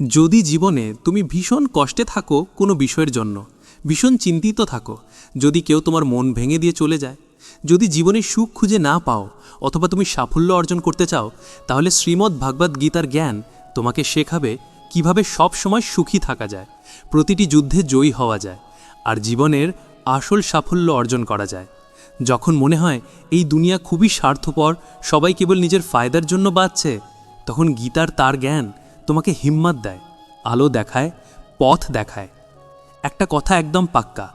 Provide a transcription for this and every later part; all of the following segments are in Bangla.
যদি জীবনে তুমি ভীষণ কষ্টে থাকো কোনো বিষয়ের জন্য, ভীষণ চিন্তিত থাকো, যদি কেউ তোমার মন ভেঙে দিয়ে চলে যায়, যদি জীবনে সুখ খুঁজে না পাও অথবা তুমি সাফল্য অর্জন করতে চাও, তাহলে শ্রীমদ্ ভাগবত গীতার জ্ঞান তোমাকে শেখাবে কীভাবে সব সময় সুখী থাকা যায়, প্রতিটি যুদ্ধে জয়ী হওয়া যায়, আর জীবনের আসল সাফল্য অর্জন করা যায়। যখন মনে হয় এই দুনিয়া খুবই স্বার্থপর, সবাই কেবল নিজের ফায়দার জন্য বাঁচছে, তখন গীতার তার জ্ঞান তোমাকে হিম্মত দেয়, আলো দেখায়, পথ দেখায়। একটা কথা একদম পাক্কা,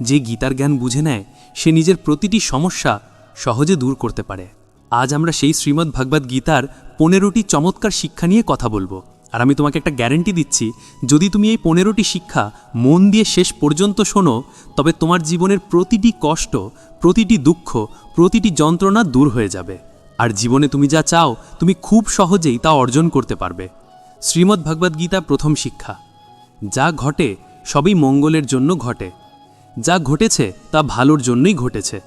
যে গীতার জ্ঞান বুঝে নেয়, সে নিজের প্রতিটি সমস্যা সহজে দূর করতে পারে। আজ আমরা সেই শ্রীমদ্ ভাগবত গীতার পনেরোটি চমৎকার শিক্ষা নিয়ে কথা বলব। আর আমি তোমাকে একটা গ্যারেন্টি দিচ্ছি, যদি তুমি এই পনেরোটি শিক্ষা মন দিয়ে শেষ পর্যন্ত শোনো, তবে তোমার জীবনের প্রতিটি কষ্ট, প্রতিটি দুঃখ, প্রতিটি যন্ত্রণা দূর হয়ে যাবে। আর জীবনে তুমি যা চাও, তুমি খুব সহজেই তা অর্জন করতে পারবে। শ্রীমদ্ ভাগবত গীতা প্রথম শিক্ষা। যা ঘটে, সবই মঙ্গলের জন্য ঘটে। যা ঘটেছে, তা ভালোর জন্যই ঘটেছে।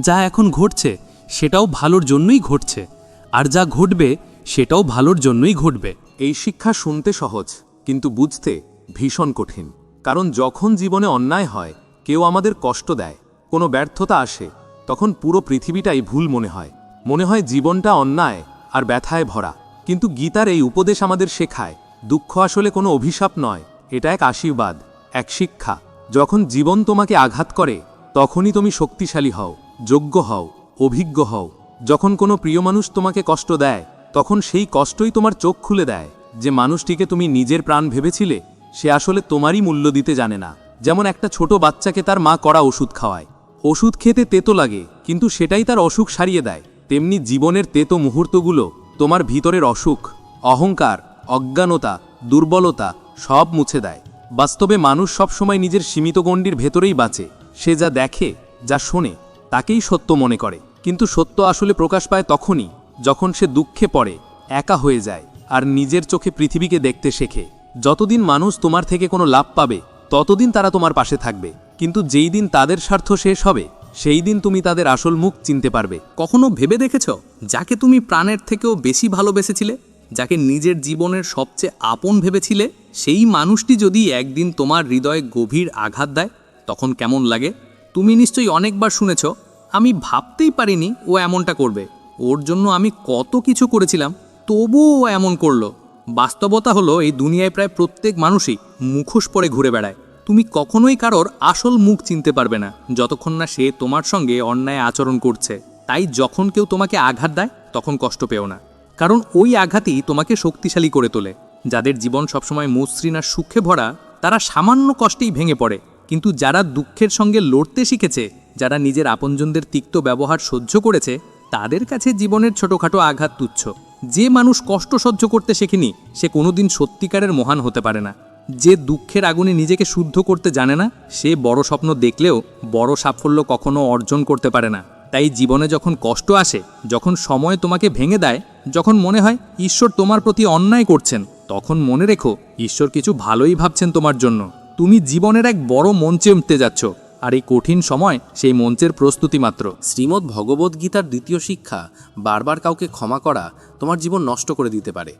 যা এখন ঘটছে, সেটাও ভালোর জন্যই ঘটছে। আর যা ঘটবে, সেটাও ভালোর জন্যই ঘটবে। এই শিক্ষা শুনতে সহজ, কিন্তু বুঝতে ভীষণ কঠিন। কারণ যখন জীবনে অন্যায় হয়, কেউ আমাদের কষ্ট দেয়, কোনো ব্যর্থতা আসে, তখন পুরো পৃথিবীটাই ভুল মনে হয়। মনে হয় জীবনটা অন্যায় আর ব্যথায় ভরা। কিন্তু গীতার এই উপদেশ আমাদের শেখায়, দুঃখ আসলে কোনো অভিশাপ নয়, এটা এক আশীর্বাদ, এক শিক্ষা। যখন জীবন তোমাকে আঘাত করে, তখনই তুমি শক্তিশালী হও, যোগ্য হও, অভিজ্ঞ হও। যখন কোনো প্রিয় মানুষ তোমাকে কষ্ট দেয়, তখন সেই কষ্টই তোমার চোখ খুলে দেয়। যে মানুষটিকে তুমি নিজের প্রাণ ভেবেছিলে, সে আসলে তোমারই মূল্য দিতে জানে না। যেমন একটা ছোট বাচ্চাকে তার মা করা ওষুধ খাওয়ায়। ওষুধ খেতে তেতো লাগে, কিন্তু সেটাই তার অসুখ সারিয়ে দেয়। তেমনি জীবনের তেতো মুহূর্তগুলো তোমার ভিতরের অসুখ, অহংকার, অজ্ঞানতা, দুর্বলতা সব মুছে দেয়। বাস্তবে মানুষ সবসময় নিজের সীমিত গণ্ডির ভেতরেই বাঁচে। সে যা দেখে, যা শোনে, তাকেই সত্য মনে করে। কিন্তু সত্য আসলে প্রকাশ পায় তখনই, যখন সে দুঃখে পড়ে, একা হয়ে যায়, আর নিজের চোখে পৃথিবীকে দেখতে শেখে। যতদিন মানুষ তোমার থেকে কোনো লাভ পাবে, ততদিন তারা তোমার পাশে থাকবে। কিন্তু যেই দিন তাদের স্বার্থ শেষ হবে সেই দিন তুমি তাদের আসল মুখ চিনতে পারবে। কখনো ভেবে দেখেছ? যাকে তুমি প্রাণের থেকেও বেশি ভালোবেসেছিলে? যাকে নিজের জীবনের সবচেয়ে আপন ভেবেছিলে? সেই মানুষটি যদি একদিন তোমার হৃদয়ে গভীর আঘাত দেয়, তখন কেমন লাগে? তুমি নিশ্চয়ই অনেকবার শুনেছ, আমি ভাবতেই পারিনি ও এমনটা করবে। ওর জন্য আমি কত কিছু করেছিলাম, তবুও ও এমন করল। বাস্তবতা হলো, এই দুনিয়ায় প্রায় প্রত্যেক মানুষই মুখোশ পরে ঘুরে বেড়ায়। তুমি কখনোই কারোর আসল মুখ চিনতে পারবে না, যতক্ষণ না সে তোমার সঙ্গে অন্যায় আচরণ করছে। তাই যখন কেউ তোমাকে আঘাত দেয়, তখন কষ্ট পেও না। কারণ ওই আঘাতই তোমাকে শক্তিশালী করে তোলে। যাদের জীবন সবসময় মসৃণ আর সুখে ভরা, তারা সামান্য কষ্টেই ভেঙে পড়ে। কিন্তু যারা দুঃখের সঙ্গে লড়তে শিখেছে, যারা নিজের আপনজনদের তিক্ত ব্যবহার সহ্য করেছে, তাদের কাছে জীবনের ছোটোখাটো আঘাত তুচ্ছ। যে মানুষ কষ্ট সহ্য করতে শেখেনি, সে কোনোদিন সত্যিকারের মহান হতে পারে না। যে দুঃখের আগুনে নিজেকে শুদ্ধ করতে জানে না, সে বড় স্বপ্ন দেখলেও বড় সাফল্য কখনো অর্জন করতে পারে না। তাই জীবনে যখন কষ্ট আসে, যখন সময় তোমাকে ভেঙে দেয়, যখন মনে হয় ঈশ্বর তোমার প্রতি অন্যায় করছেন, তখন মনে রেখো ঈশ্বর কিছু ভালোই ভাবছেন তোমার জন্য। তুমি জীবনের এক বড় মঞ্চে উঠতে যাচ্ছ, আর এই কঠিন সময় সেই মঞ্চের প্রস্তুতি মাত্র। শ্রীমদ্ ভগবদ্ গীতার দ্বিতীয় শিক্ষা, বারবার কাউকে ক্ষমা করা তোমার জীবন নষ্ট করে দিতে পারে।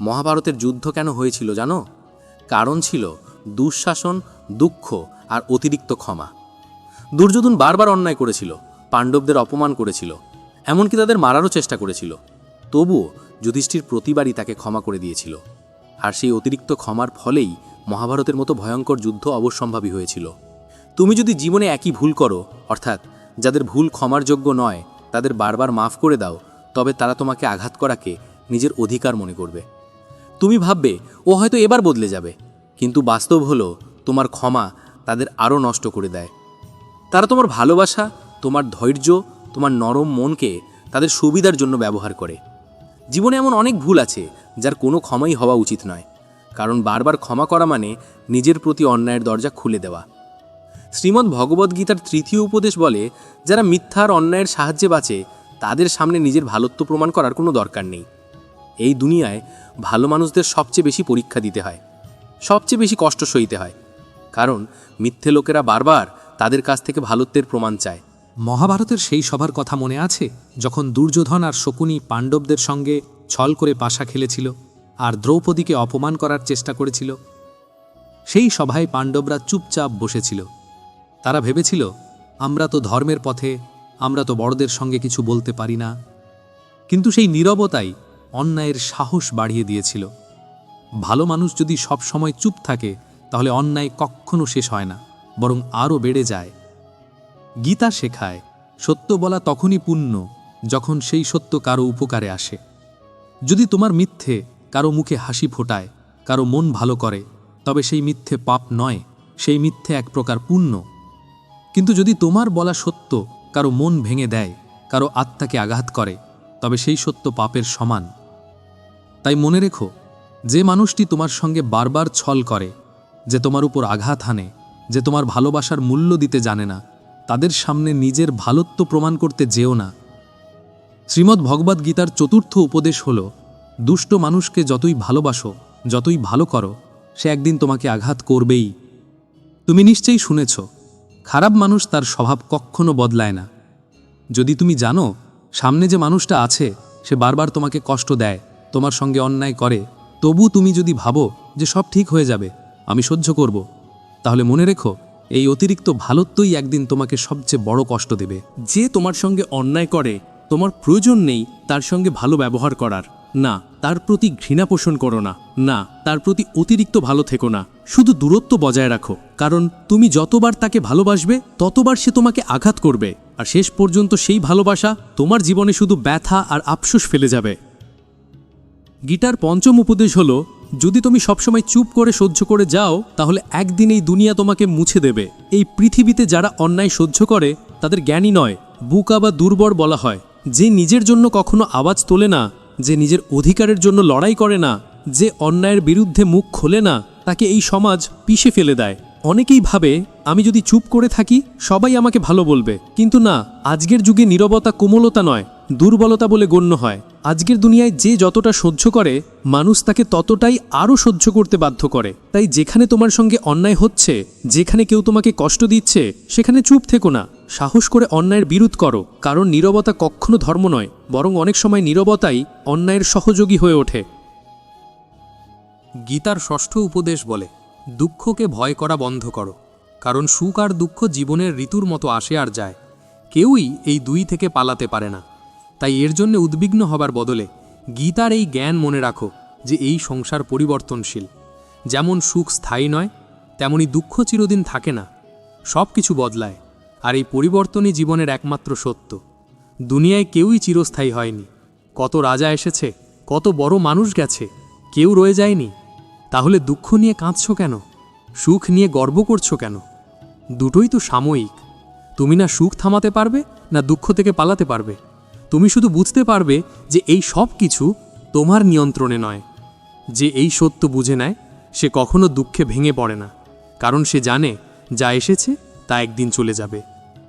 মহাভারতের যুদ্ধ কেন হয়েছিল জানো? কারণ ছিল দুঃশাসন, দুঃখ আর অতিরিক্ত ক্ষমা। দুর্যোধন বারবার অন্যায় করেছিল, পাণ্ডবদের অপমান করেছিল, এমনকি তাদের মারারও চেষ্টা করেছিল। তবুও যুধিষ্ঠির প্রতিবারই তাকে ক্ষমা করে দিয়েছিল। আর সেই অতিরিক্ত ক্ষমার ফলেই মহাভারতের মতো ভয়ঙ্কর যুদ্ধ অবশ্যম্ভাবী হয়েছিল। তুমি যদি জীবনে একই ভুল করো, অর্থাৎ যাদের ভুল ক্ষমার যোগ্য নয়, তাদের বারবার মাফ করে দাও, তবে তারা তোমাকে আঘাত করাকে নিজের অধিকার মনে করবে। তুমি ভাববে, ও হয়তো এবার বদলে যাবে। কিন্তু বাস্তব হলো, তোমার ক্ষমা তাদের আরও নষ্ট করে দেয়। তারা তোমার ভালোবাসা, তোমার ধৈর্য, তোমার নরম মনকে তাদের সুবিধার জন্য ব্যবহার করে। জীবনে এমন অনেক ভুল আছে, যার কোনো ক্ষমাই হওয়া উচিত নয়। কারণ বারবার ক্ষমা করা মানে নিজের প্রতি অন্যায়ের দরজা খুলে দেওয়া। শ্রীমদ্ ভগবদ্গীতার তৃতীয় উপদেশ বলে, যারা মিথ্যার অন্যায়ের সাহায্যে বাঁচে, তাদের সামনে নিজের ভালোত্ব প্রমাণ করার কোনো দরকার নেই। এই দুনিয়ায় ভালো মানুষদের সবচেয়ে বেশি পরীক্ষা দিতে হয়, সবচেয়ে বেশি কষ্ট সইতে হয়। কারণ মিথ্যে লোকেরা বারবার তাদের কাছ থেকে ভালোত্বের প্রমাণ চায়। মহাভারতের সেই সভার কথা মনে আছে যখন দুর্যোধন আর শকুনি পাণ্ডবদের সঙ্গে ছল করে পাশা খেলেছিল আর দ্রৌপদীকে অপমান করার চেষ্টা করেছিল। সেই সভায় পাণ্ডবরা চুপচাপ বসেছিল। তারা ভেবেছিল, আমরা তো ধর্মের পথে, আমরা তো বড়দের সঙ্গে কিছু বলতে পারি না। কিন্তু সেই নীরবতাই অন্যায়ের সাহস বাড়িয়ে দিয়েছিল। ভালো মানুষ যদি সব সময় চুপ থাকে, তাহলে অন্যায় কখনো শেষ হয় না, বরং আরও বেড়ে যায়। গীতা শেখায়, সত্য বলা তখনই পুণ্য যখন সেই সত্য কারও উপকারে আসে। যদি তোমার মিথ্যে কারও মুখে হাসি ফোটায়, কারও মন ভালো করে, তবে সেই মিথ্যে পাপ নয়, সেই মিথ্যে এক প্রকার পুণ্য। কিন্তু যদি তোমার বলা সত্য কারও মন ভেঙে দেয়, কারও আত্মাকে আঘাত করে তবে সেই সত্য পাপের সমান। তাই মনে রেখো, যে মানুষটি তোমার সঙ্গে বারবার ছল করে, যে তোমার উপর আঘাত হানে, যে তোমার ভালোবাসার মূল্য দিতে জানে না, তাদের সামনে নিজের ভালত্ব প্রমাণ করতে যেও না। শ্রীমদ্ ভগবদ্ গীতার চতুর্থ উপদেশ হল, দুষ্ট মানুষকে যতই ভালোবাসো, যতই ভালো করো, সে একদিন তোমাকে আঘাত করবেই। তুমি নিশ্চয়ই শুনেছ, খারাপ মানুষ তার স্বভাব কখনো বদলায় না। যদি তুমি জানো সামনে যে মানুষটা আছে, সে বারবার তোমাকে কষ্ট দেয়, তোমার সঙ্গে অন্যায় করে। তবু তুমি যদি ভাবো যে সব ঠিক হয়ে যাবে, আমি সহ্য করব। তাহলে মনে রেখো, এই অতিরিক্ত ভালোত্বই একদিন তোমাকে সবচেয়ে বড় কষ্ট দেবে। যে তোমার সঙ্গে অন্যায় করে, তোমার প্রয়োজন নেই তার সঙ্গে ভালো ব্যবহার করার। না, তার প্রতি ঘৃণা পোষণ করো না। না, তার প্রতি অতিরিক্ত ভালো থেকো না। শুধু দূরত্ব বজায় রাখো। কারণ তুমি যতবার তাকে ভালোবাসবে, ততবার সে তোমাকে আঘাত করবে। আর শেষ পর্যন্ত সেই ভালোবাসা তোমার জীবনে শুধু ব্যথা আর আফসোস ফেলে যাবে। গীতার পঞ্চম উপদেশ হলো, যদি তুমি সবসময় চুপ করে সহ্য করে যাও, তাহলে একদিন এই দুনিয়া তোমাকে মুছে দেবে। এই পৃথিবীতে যারা অন্যায় সহ্য করে, তাদের জ্ঞানী নয়, বুকা বা দুর্বল বলা হয়। যে নিজের জন্য কখনো আওয়াজ তোলে না, যে নিজের অধিকারের জন্য লড়াই করে না, যে অন্যায়ের বিরুদ্ধে মুখ খোলে না, তাকে এই সমাজ পিষে ফেলে দেয়। অনেকেই ভাবে, আমি যদি চুপ করে থাকি, সবাই আমাকে ভালো বলবে। কিন্তু না, আজকের যুগে নীরবতা কোমলতা নয়, দুর্বলতা বলে গণ্য হয়। আজকের দুনিয়ায় যে যতটা সহ্য করে, মানুষ তাকে ততটাই আরও সহ্য করতে বাধ্য করে। তাই যেখানে তোমার সঙ্গে অন্যায় হচ্ছে, যেখানে কেউ তোমাকে কষ্ট দিচ্ছে, সেখানে চুপ থেকো না। সাহস করে অন্যায়ের বিরোধ করো, কারণ নীরবতা কখনো ধর্ম নয়, বরং অনেক সময় নীরবতাই অন্যায়ের সহযোগী হয়ে ওঠে। গীতার ষষ্ঠ উপদেশ বলে দুঃখকে ভয় করা বন্ধ করো, কারণ সুখ আর দুঃখ জীবনের ঋতুর মতো আসে আর যায়। কেউই এই দুই থেকে পালাতে পারে না। তাই এর জন্য উদ্বিগ্ন হবার বদলে গীতার এই জ্ঞান মনে রাখো যে এই সংসার পরিবর্তনশীল। যেমন সুখ স্থায়ী নয়, তেমনি দুঃখ চিরদিন থাকে না। সব কিছু বদলায়, আর এই পরিবর্তনই জীবনের একমাত্র সত্য। দুনিয়ায় কেউই চিরস্থায়ী হয়নি। কত রাজা এসেছে, কত বড় মানুষ গেছে, কেউ রয়ে যায়নি। তাহলে দুঃখ নিয়ে কাঁদছ কেন? সুখ নিয়ে গর্ব করছ কেন? দুটোই তো সাময়িক। তুমি না সুখ থামাতে পারবে, না দুঃখ থেকে পালাতে পারবে। তুমি শুধু বুঝতে পারবে যে এই সব কিছু তোমার নিয়ন্ত্রণে নয়। যে এই সত্য বুঝে নেয়, সে কখনো দুঃখে ভেঙে পড়ে না। কারণ সে জানে, যা এসেছে, তা একদিন চলে যাবে।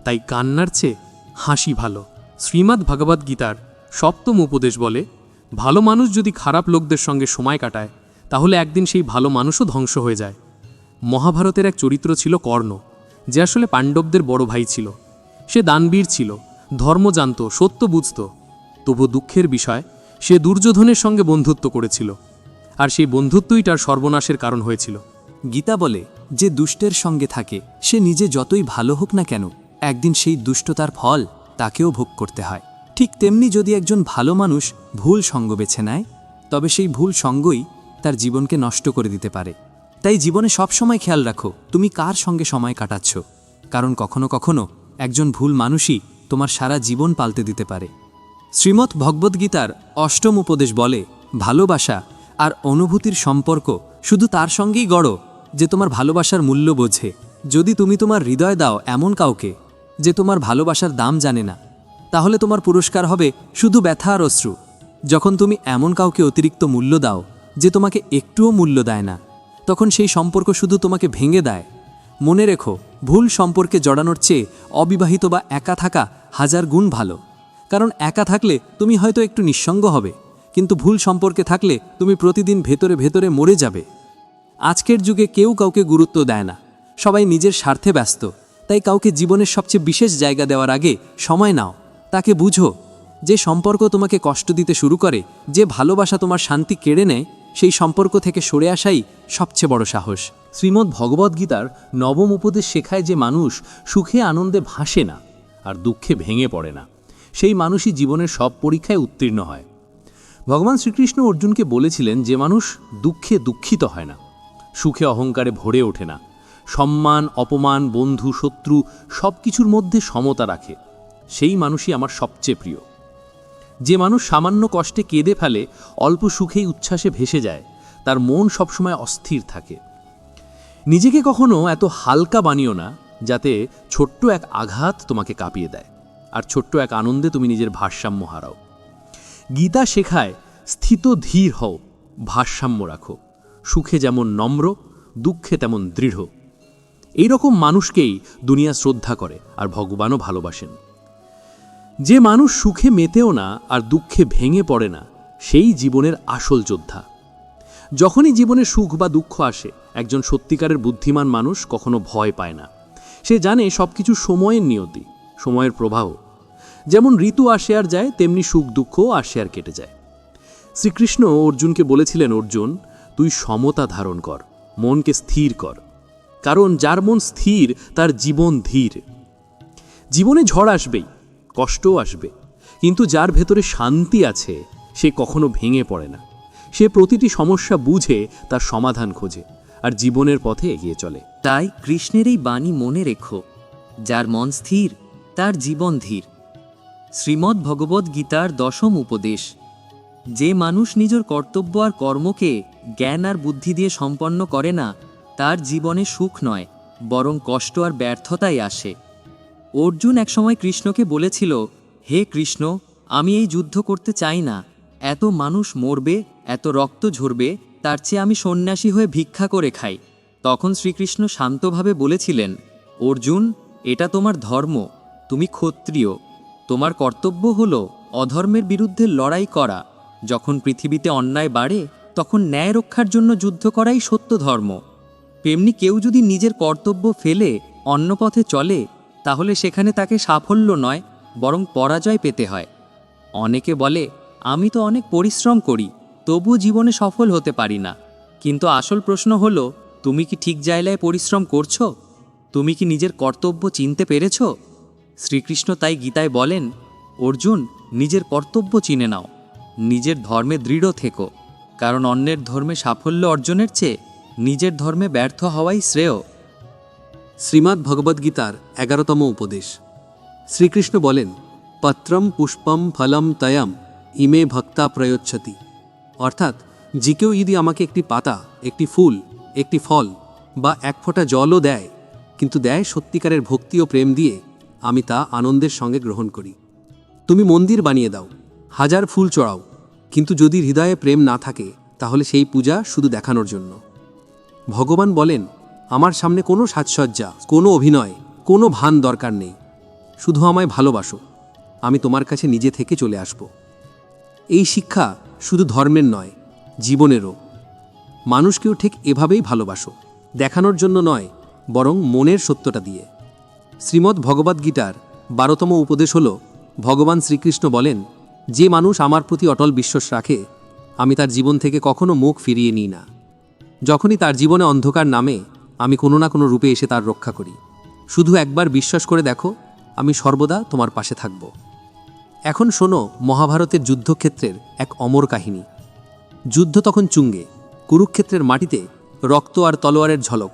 তাই কান্নার চেয়ে হাসি ভালো। শ্রীমদ্ ভগবদ্ গীতার সপ্তম উপদেশ বলে, ভালো মানুষ যদি খারাপ লোকদের সঙ্গে সময় কাটায় তাহলে একদিন সেই ভালো মানুষও ধ্বংস হয়ে যায়। মহাভারতের এক চরিত্র ছিল কর্ণ, যে আসলে পাণ্ডবদের বড় ভাই ছিল। সে দানবীর ছিল, ধর্ম জানত, সত্য বুঝত। তবু দুঃখের বিষয়, সে দুর্যোধনের সঙ্গে বন্ধুত্ব করেছিল। আর সেই বন্ধুত্বই তার সর্বনাশের কারণ হয়েছিল। গীতা বলে, যে দুষ্টের সঙ্গে থাকে, সে নিজে যতই ভালো হোক না কেন, একদিন সেই দুষ্টতার ফল তাকেও ভোগ করতে হয়। ঠিক তেমনি যদি একজন ভালো মানুষ ভুল সঙ্গ বেছে নেয়, তবে সেই ভুল সঙ্গই তার জীবনকে নষ্ট করে দিতে পারে। তাই জীবনে সবসময় খেয়াল রাখো, তুমি কার সঙ্গে সময় কাটাচ্ছ? কারণ কখনো কখনো একজন ভুল মানুষই তোমার সারা জীবন পাল্টে দিতে পারে। শ্রীমৎ ভগবদ্গীতার অষ্টম উপদেশ বলে, ভালোবাসা আর অনুভূতির সম্পর্ক শুধু তার সঙ্গেই গড়ো, যে তোমার ভালোবাসার মূল্য বোঝে। যদি তুমি তোমার হৃদয় দাও এমন কাউকে, যে তোমার ভালোবাসার দাম জানে না, তাহলে তোমার পুরস্কার হবে শুধু ব্যথা আর অশ্রু। যখন তুমি এমন কাউকে অতিরিক্ত মূল্য দাও যে তোমাকে একটুও মূল্য দেয় না, তখন সেই সম্পর্ক শুধু তোমাকে ভেঙে দেয়। মনে রেখো, ভুল সম্পর্কে জড়ানোর চেয়ে অবিবাহিত বা একা থাকা হাজার গুণ ভালো। কারণ একা থাকলে তুমি হয়তো একটু নিঃসঙ্গ হবে, কিন্তু ভুল সম্পর্কে থাকলে তুমি প্রতিদিন ভেতরে ভেতরে মরে যাবে। আজকের যুগে কেউ কাউকে গুরুত্ব দেয় না। সবাই নিজের স্বার্থে ব্যস্ত। তাই কাউকে জীবনের সবচেয়ে বিশেষ জায়গা দেওয়ার আগে সময় নাও। তাকে বুঝো, যে সম্পর্ক তোমাকে কষ্ট দিতে শুরু করে, যে ভালোবাসা তোমার শান্তি কেড়ে নেয় সেই সম্পর্ক থেকে সরে আসাই সবচেয়ে বড় সাহস। শ্রীমদ্ ভগবদ্গীতার নবম উপদেশ শেখায় যে মানুষ সুখে আনন্দে ভাসে না আর দুঃখে ভেঙে পড়ে না। সেই মানুষই জীবনের সব পরীক্ষায় উত্তীর্ণ হয়। ভগবান শ্রীকৃষ্ণ অর্জুনকে বলেছিলেন যে মানুষ দুঃখে দুঃখিত হয় না, সুখে অহংকারে ভরে ওঠে না। সম্মান, অপমান, বন্ধু, শত্রু সব কিছুর মধ্যে সমতা রাখে। সেই মানুষই আমার সবচেয়ে প্রিয়। যে মানুষ সামান্য কষ্টে কেঁদে ফেলে, অল্প সুখেই উচ্ছ্বাসে ভেসে যায়, তার মন সবসময় অস্থির থাকে। নিজেকে কখনো এত হালকা বানিও না, যাতে ছোট্ট এক আঘাত তোমাকে কাঁপিয়ে দেয়, আর ছোট্ট এক আনন্দে তুমি নিজের ভারসাম্য হারাও। গীতা শেখায়, স্থিত ধীর হও, ভারসাম্য রাখো, সুখে যেমন নম্র, দুঃখে তেমন দৃঢ়। এই রকম মানুষকেই দুনিয়া শ্রদ্ধা করে, আর ভগবানও ভালোবাসেন। যে মানুষ সুখে মেতেও না আর দুঃখে ভেঙে পড়ে না, সেই জীবনের আসল যোদ্ধা। যখনই জীবনে সুখ বা দুঃখ আসে, একজন সত্যিকারের বুদ্ধিমান মানুষ কখনো ভয় পায় না। সে জানে সব কিছু সময়ের নিয়তি, সময়ের প্রবাহ। যেমন ঋতু আসে আর যায়, তেমনি সুখ দুঃখও আসে আর কেটে যায়। শ্রীকৃষ্ণ অর্জুনকে বলেছিলেন, অর্জুন, তুই সমতা ধারণ কর, মনকে স্থির কর, কারণ যার মন স্থির, তার জীবন ধীর। জীবনে ঝড় আসবেই কষ্টও আসবে। কিন্তু যার ভেতরে শান্তি আছে, সে কখনো ভেঙে পড়ে না। সে প্রতিটি সমস্যা বুঝে, তার সমাধান খোঁজে আর জীবনের পথে এগিয়ে চলে। তাই কৃষ্ণের এই বাণী মনে রেখো, যার মন স্থির, তার জীবন ধীর। শ্রীমদ্ ভগবদ্ গীতার দশম উপদেশ, যে মানুষ নিজের কর্তব্য আর কর্মকে জ্ঞান আর বুদ্ধি দিয়ে সম্পন্ন করে না, তার জীবনে সুখ নয়, বরং কষ্ট আর ব্যর্থতাই আসে। অর্জুন একসময় কৃষ্ণকে বলেছিল, হে কৃষ্ণ, আমি এই যুদ্ধ করতে চাই না। এত মানুষ মরবে, এত রক্ত ঝরবে, তার চেয়ে আমি সন্ন্যাসী হয়ে ভিক্ষা করে খাই। তখন শ্রীকৃষ্ণ শান্তভাবে বলেছিলেন, অর্জুন, এটা তোমার ধর্ম, তুমি ক্ষত্রিয়। তোমার কর্তব্য হল অধর্মের বিরুদ্ধে লড়াই করা। যখন পৃথিবীতে অন্যায় বাড়ে, তখন ন্যায় রক্ষার জন্য যুদ্ধ করাই সত্য ধর্ম। তেমনি কেউ যদি নিজের কর্তব্য ফেলে, অন্য পথে চলে তাহলে সেখানে তাকে সাফল্য নয়, বরং পরাজয় পেতে হয়। অনেকে বলে, আমি তো অনেক পরিশ্রম করি তবু জীবনে সফল হতে পারি না। কিন্তু আসল প্রশ্ন হলো, তুমি কি ঠিক জায়গায় পরিশ্রম করছ? তুমি কি নিজের কর্তব্য চিনতে পেরেছ? শ্রীকৃষ্ণ তাই গীতায় বলেন, অর্জুন, নিজের কর্তব্য চিনে নাও। নিজের ধর্মে দৃঢ় থেকো। কারণ অন্যের ধর্মে সাফল্য অর্জনের চেয়ে নিজের ধর্মে ব্যর্থ হওয়াই শ্রেয়। শ্রীমদ্ ভগবদ্গীতার এগারোতম উপদেশ। শ্রীকৃষ্ণ বলেন, পত্রম পুষ্পম ফলম তয়ম, ইমে ভক্তা প্রয়োচ্ছতি। অর্থাৎ, যে কেউ যদি আমাকে একটি পাতা, একটি ফুল, একটি ফল বা এক ফোঁটা জলও দেয়, কিন্তু দেয় সত্যিকারের ভক্তি ও প্রেম দিয়ে, আমি তা আনন্দের সঙ্গে গ্রহণ করি। তুমি মন্দির বানিয়ে দাও, হাজার ফুল চড়াও, কিন্তু যদি হৃদয়ে প্রেম না থাকে, তাহলে সেই পূজা শুধু দেখানোর জন্য। ভগবান বলেন আমার সামনে কোনো সাজসজ্জা, কোনো অভিনয়, কোনো ভান দরকার নেই। শুধু আমায় ভালোবাসো। আমি তোমার কাছে নিজে থেকে চলে আসব। এই শিক্ষা শুধু ধর্মের নয়, জীবনেরও। মানুষকেও ঠিক এভাবেই ভালোবাসো, দেখানোর জন্য নয়, বরং মনের সত্যটা দিয়ে। শ্রীমদ্ ভগবদ্গীতার বারোতম উপদেশ হল, ভগবান শ্রীকৃষ্ণ বলেন, যে মানুষ আমার প্রতি অটল বিশ্বাস রাখে, আমি তার জীবন থেকে কখনো মুখ ফিরিয়ে নিই না। যখনই তার জীবনে অন্ধকার নামে আমি কোনো না কোনো রূপে এসে তার রক্ষা করি। শুধু একবার বিশ্বাস করে দেখো, আমি সর্বদা তোমার পাশে থাকব। এখন শোনো, মহাভারতের যুদ্ধক্ষেত্রের এক অমর কাহিনী। যুদ্ধ তখন চুঙ্গে। কুরুক্ষেত্রের মাটিতে রক্ত আর তলোয়ারের ঝলক।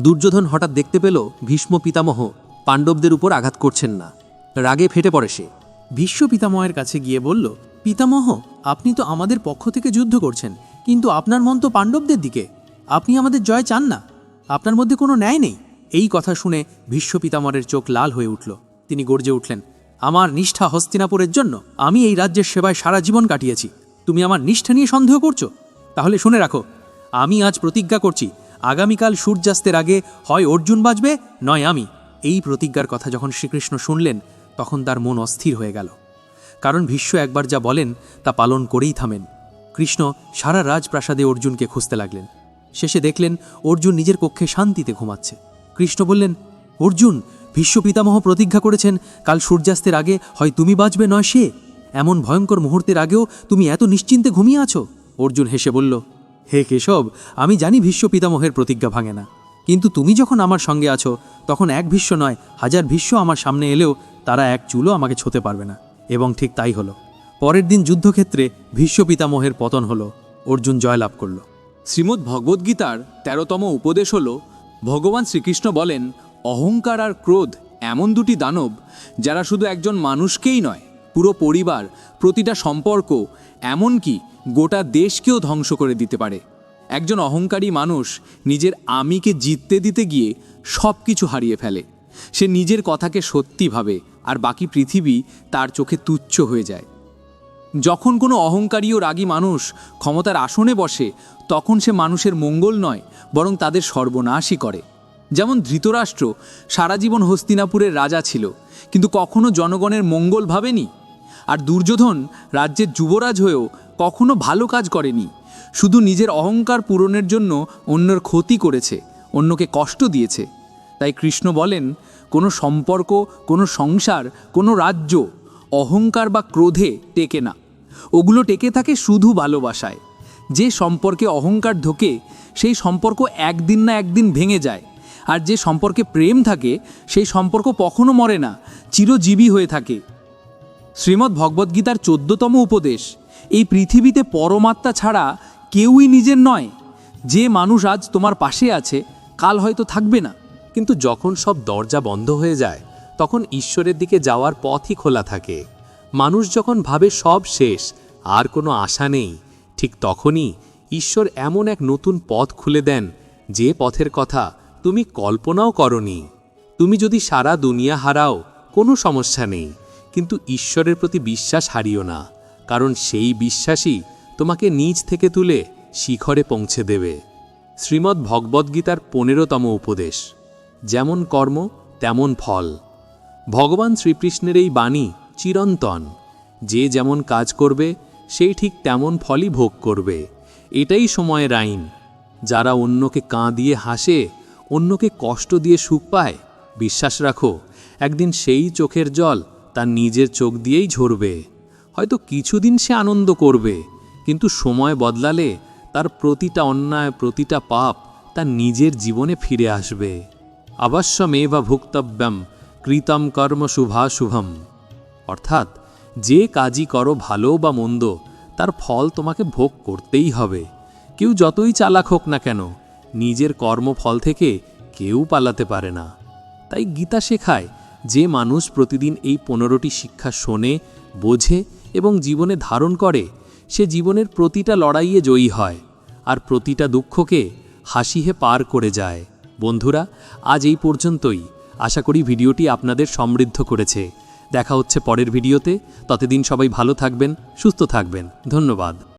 দুর্যোধন হঠাৎ দেখতে পেল, ভীষ্ম পিতামহ পাণ্ডবদের উপর আঘাত করছেন না। রাগে ফেটে পড়ে সে। ভীষ্ম পিতামহের কাছে গিয়ে বলল, পিতামহ, আপনি তো আমাদের পক্ষ থেকে যুদ্ধ করছেন, কিন্তু আপনার মন তো পাণ্ডবদের দিকে। আপনি আমাদের জয় চান না। আপনার মধ্যে কোনো ন্যায় নেই। এই কথা শুনে ভীষ্ম পিতামহের চোখ লাল হয়ে উঠল। তিনি গর্জে উঠলেন, আমার নিষ্ঠা হস্তিনাপুরের জন্য আমি এই রাজ্যের সেবায় সারা জীবন কাটিয়েছি। তুমি আমার নিষ্ঠা নিয়ে সন্দেহ করছ? তাহলে শুনে রাখো, আমি আজ প্রতিজ্ঞা করছি, আগামীকাল সূর্যাস্তের আগে হয় অর্জুন বাঁচবে নয় আমি। এই প্রতিজ্ঞার কথা যখন শ্রীকৃষ্ণ শুনলেন, তখন তার মন অস্থির হয়ে গেল। কারণ ভীষ্ম একবার যা বলেন, তা পালন করেই থামেন। কৃষ্ণ সারা রাজপ্রাসাদে অর্জুনকে খুঁজতে লাগলেন। শেষে দেখলেন অর্জুন নিজের কক্ষে শান্তিতে ঘুমাচ্ছে। কৃষ্ণ বললেন, অর্জুন, ভীষ্ম পিতামহ প্রতিজ্ঞা করেছেন, কাল সূর্যাস্তের আগে হয় তুমি বাঁচবে, নয় সে। এমন ভয়ঙ্কর মুহূর্তের আগেও তুমি এত নিশ্চিন্তে ঘুমিয়ে আছো? অর্জুন হেসে বলল, হে কেশব, আমি জানি ভীষ্ম পিতামহের প্রতিজ্ঞা ভাঙে না। কিন্তু তুমি যখন আমার সঙ্গে আছো, তখন এক ভীষ্ম নয়, হাজার ভীষ্ম আমার সামনে এলেও তারা এক চুলও আমাকে ছুতে পারবে না। এবং ঠিক তাই হলো। পরের দিন যুদ্ধক্ষেত্রে ভীষ্ম পিতামহের পতন হলো। অর্জুন জয়লাভ করল। শ্রীমদ্ ভগবদ্গীতার তেরোতম উপদেশ হল, ভগবান শ্রীকৃষ্ণ বলেন, অহংকার আর ক্রোধ এমন দুটি দানব যারা শুধু একজন মানুষকেই নয়, পুরো পরিবার, প্রতিটা সম্পর্ক, এমনকি গোটা দেশকেও ধ্বংস করে দিতে পারে। একজন অহংকারী মানুষ নিজের আমিকে জিততে দিতে গিয়ে সব কিছু হারিয়ে ফেলে। সে নিজের কথাকে সত্যি ভাবে আর বাকি পৃথিবী তার চোখে তুচ্ছ হয়ে যায়। যখন কোনো অহংকারী ও রাগী মানুষ ক্ষমতার আসনে বসে তখন সে মানুষের মঙ্গল নয়, বরং তাদের সর্বনাশই করে। যেমন ধৃতরাষ্ট্র সারা জীবন হস্তিনাপুরের রাজা ছিল, কিন্তু কখনো জনগণের মঙ্গল ভাবেনি। আর দুর্যোধন রাজ্যের যুবরাজ হয়েও কখনো ভালো কাজ করেনি, শুধু নিজের অহংকার পূরণের জন্য অন্যের ক্ষতি করেছে, অন্যকে কষ্ট দিয়েছে। তাই কৃষ্ণ বলেন, কোনো সম্পর্ক, কোনো সংসার, কোনো রাজ্য অহংকার বা ক্রোধে টেকে না। ওগুলো টেকে থাকে শুধু ভালোবাসায়। যে সম্পর্কে অহংকার ঢোকে, সেই সম্পর্ক একদিন না একদিন ভেঙে যায়। আর যে সম্পর্কে প্রেম থাকে, সেই সম্পর্ক কখনো মরে না, চিরজীবী হয়ে থাকে। শ্রীমদ্ ভগবদ্গীতার চোদ্দতম উপদেশ, এই পৃথিবীতে পরমাত্মা ছাড়া কেউই নিজের নয়। যে মানুষ আজ তোমার পাশে আছে, কাল হয়তো থাকবে না। কিন্তু যখন সব দরজা বন্ধ হয়ে যায়, তখন ঈশ্বরের দিকে যাওয়ার পথই খোলা থাকে। মানুষ যখন ভাবে সব শেষ, আর কোনো আশা নেই। ঠিক তখনই ঈশ্বর এমন এক নতুন পথ খুলে দেন যে পথের কথা তুমি কল্পনাও করনি। তুমি যদি সারা দুনিয়া হারাও, কোনো সমস্যা নেই, কিন্তু ঈশ্বরের প্রতি বিশ্বাস হারিও না, কারণ সেই বিশ্বাসই তোমাকে নিজ থেকে তুলে শিখরে পৌঁছে দেবে। শ্রীমদ্ ভগবদ্গীতার পনেরোতম উপদেশ, যেমন কর্ম, তেমন ফল। ভগবান শ্রীকৃষ্ণের এই বাণী চিরন্তন। যে যেমন কাজ করবে সেই ঠিক তেমন ফলই ভোগ করবে। এটাই সময়ের আইন। যারা অন্যকে কাঁ দিয়ে হাসে, অন্যকে কষ্ট দিয়ে সুখ পায়, বিশ্বাস রাখো, একদিন সেই চোখের জল তার নিজের চোখ দিয়েই ঝরবে। হয়তো কিছুদিন সে আনন্দ করবে, কিন্তু সময় বদলালে তার প্রতিটা অন্যায়, প্রতিটা পাপ তার নিজের জীবনে ফিরে আসবে। অবশ্যমেবা ভুক্তব্যম, কৃতম কর্ম শুভাশুভম। অর্থাৎ যে কাজই করো ভালো বা মন্দ, তার ফল তোমাকে ভোগ করতেই হবে। কেউ যতই চালাক হোক না কেন, নিজের কর্মফল থেকে কেউ পালাতে পারে না। তাই গীতা শেখায়, যে মানুষ প্রতিদিন এই পনেরোটি শিক্ষা শোনে, বোঝে এবং জীবনে ধারণ করে, সে জীবনের প্রতিটা লড়াইয়ে জয়ী হয় আর প্রতিটা দুঃখকে হাসিহে পার করে যায়। বন্ধুরা, আজ এই পর্যন্তই। আশা করি ভিডিওটি আপনাদের সমৃদ্ধ করেছে। দেখা হচ্ছে পরের ভিডিওতে। ততদিন সবাই ভালো থাকবেন সুস্থ থাকবেন। ধন্যবাদ।